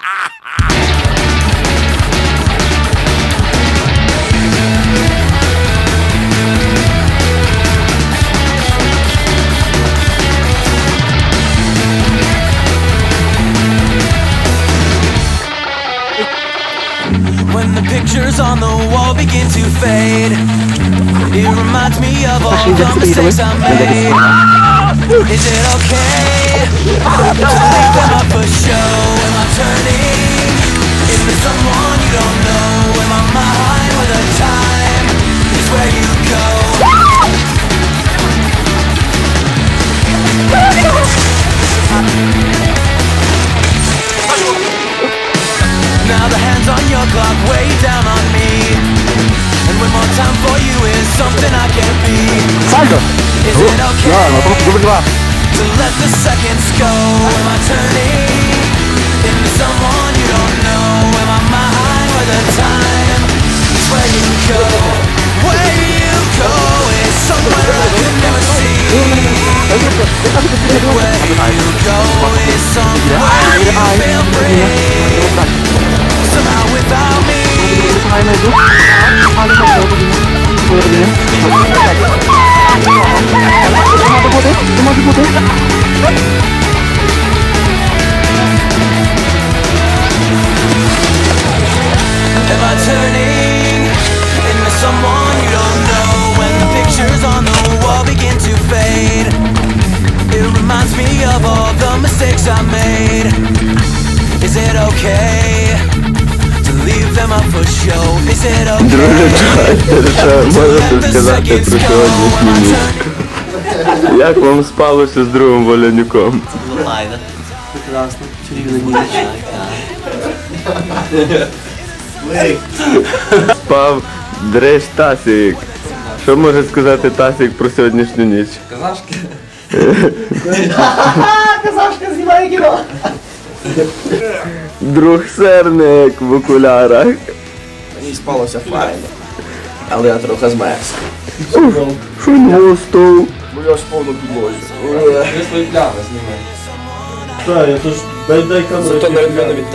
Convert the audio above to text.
When the pictures on the wall begin to fade, it reminds me of all the mistakes I made. Is it okay to leave them up for show? Salto. Is it okay No, no, no, no, no. to let the seconds go? Am I turning into someone you don't know? Without me Друже, що можете сказати про go? сьогоднішню ніч? Як вам спалося з другим волянюком? Прекрасно, чарівна ніч. Спав дреш Тасік. Що може сказати Тасік про сьогоднішню ніч? Казашки. Казашка знімає кіно. Друг серник в окулярах. mi spalo się fajnie. Ale ja trochę zmarzł. Szynło stał. Bo ja spał na podłożu. Jest mój plan, z nim. eu estou. Eu estou kamerę. Zresztą na rynku nawet